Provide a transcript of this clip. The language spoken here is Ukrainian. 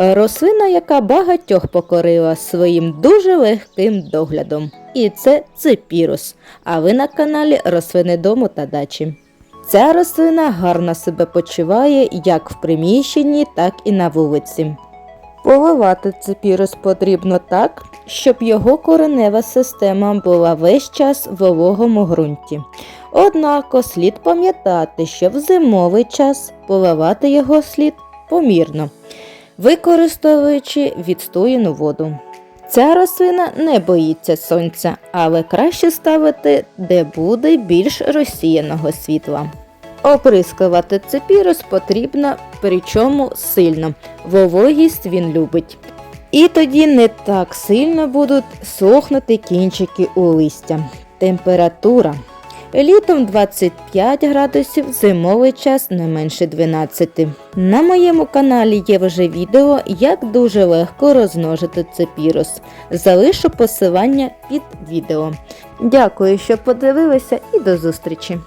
Рослина, яка багатьох покорила своїм дуже легким доглядом. І це ципірус. А ви на каналі Рослини дому та дачі. Ця рослина гарно себе почуває як в приміщенні, так і на вулиці. Поливати ципірус потрібно так, щоб його коренева система була весь час в вологому ґрунті. Однак слід пам'ятати, що в зимовий час поливати його слід помірно, використовуючи відстояну воду. Ця рослина не боїться сонця, але краще ставити, де буде більш розсіяного світла. Оприскувати ципірус потрібно, причому сильно. Вологість він любить. І тоді не так сильно будуть сохнути кінчики у листя. Температура. Літом 25 градусів, зимовий час не менше 12. На моєму каналі є вже відео, як дуже легко розмножити цепірус. Залишу посилання під відео. Дякую, що подивилися і до зустрічі!